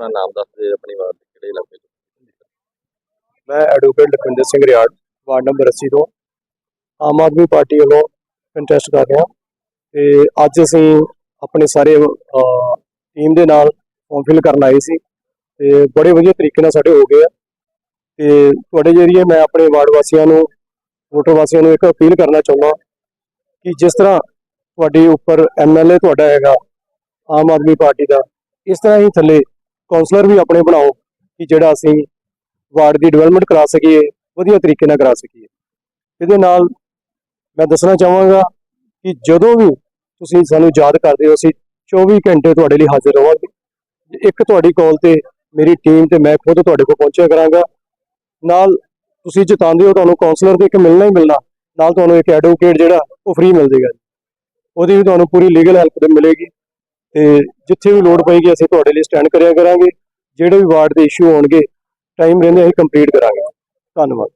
ਆਪਣਾ ਨਾਮ ਦੱਸ ਦਿਓ ਆਪਣੀ ਵਾਰਡ ਦੇ ਕਿਹੜੇ ਇਲਾਕੇ ਤੋਂ? ਮੈਂ advocate Lakhwinder Singh Riar, ward number 80 ਤੋਂ। ਆਮ ਆਦਮੀ ਪਾਰਟੀ ਵੱਲੋਂ ਕੰਟੈਸਟ ਕਰ ਰਿਹਾ। ਤੇ ਅੱਜ ਅਸੀਂ ਆਪਣੇ ਸਾਰੇ ਟੀਮ ਦੇ ਨਾਲ ਫਾਰਮ ਫਿਲ ਕਰਨ ਆਏ ਸੀ। ਤੇ ਬੜੇ ਵਧੀਆ ਤਰੀਕੇ ਨਾਲ ਸਾਡੇ ਹੋ ਗਏ ਆ। ਤੇ ਤੁਹਾਡੇ ਜਰੀਏ ਮੈਂ ਆਪਣੇ ਵਾਰਡ ਵਾਸੀਆਂ ਨੂੰ, ਵੋਟਰ ਵਾਸੀਆਂ ਨੂੰ ਇੱਕ ਅਪੀਲ ਕਰਨਾ ਚਾਹੁੰਦਾ ਕਿ ਜਿਸ ਤਰ੍ਹਾਂ ਤੁਹਾਡੇ ਉੱਪਰ ਐਮਐਲਏ ਤੁਹਾਡਾ ਹੈਗਾ, ਆਮ ਆਦਮੀ ਪਾਰਟੀ ਦਾ, ਇਸ ਤਰ੍ਹਾਂ ਹੀ ਥੱਲੇ ਕਾਉਂਸਲਰ ਵੀ ਆਪਣੇ ਬਣਾਓ ਕਿ ਜਿਹੜਾ ਅਸੀਂ ਵਾਰਡ ਦੀ ਡਿਵੈਲਪਮੈਂਟ ਕਰਾ ਸਕੀਏ, ਵਧੀਆ ਤਰੀਕੇ ਨਾਲ ਕਰਾ ਸਕੀਏ। ਇਹਦੇ ਨਾਲ ਮੈਂ ਦੱਸਣਾ ਚਾਹਾਂਗਾ ਕਿ ਜਦੋਂ ਵੀ ਤੁਸੀਂ ਸਾਨੂੰ ਯਾਦ ਕਰਦੇ ਹੋ, ਅਸੀਂ 24 ਘੰਟੇ ਤੁਹਾਡੇ ਲਈ ਹਾਜ਼ਰ ਰਹਾਂਗੇ ਇੱਕ ਤੁਹਾਡੀ ਕਾਲ ਤੇ ਮੇਰੀ ਟੀਮ ਤੇ ਮੈਂ ਖੁਦ ਤੁਹਾਡੇ ਕੋਲ ਪਹੁੰਚਿਆ ਕਰਾਂਗਾ। ਨਾਲ ਤੁਸੀਂ ਜਿਤਾਉਂਦੇ ਹੋ, ਤੁਹਾਨੂੰ ਕਾਉਂਸਲਰ ਤੇ ਇੱਕ ਮਿਲਣਾ ਹੀ ਮਿਲਣਾ। ਨਾਲ ਤੁਹਾਨੂੰ ਇੱਕ ਐਡਵੋਕੇਟ ਜਿਹੜਾ, ਉਹ ਫ੍ਰੀ ਮਿਲ ਜਾਏਗਾ ਉਹਦੀ ਵੀ ਤੁਹਾਨੂੰ ਪੂਰੀ ਲੀਗਲ ਹੈਲਪ ਮਿਲੇਗੀ। ਤੇ ਜਿੱਥੇ ਵੀ ਲੋੜ ਪਏਗੀ ਅਸੀਂ ਤੁਹਾਡੇ ਲਈ ਸਟੈਂਡ ਕਰਿਆ ਕਰਾਂਗੇ। ਜਿਹੜੇ ਵੀ ਵਾਰਡ ਦੇ ਇਸ਼ੂ ਹੋਣਗੇ ਟਾਈਮ ਰਹਿੰਦੇ ਅਸੀਂ ਕੰਪਲੀਟ ਕਰਾਂਗੇ। ਧੰਨਵਾਦ।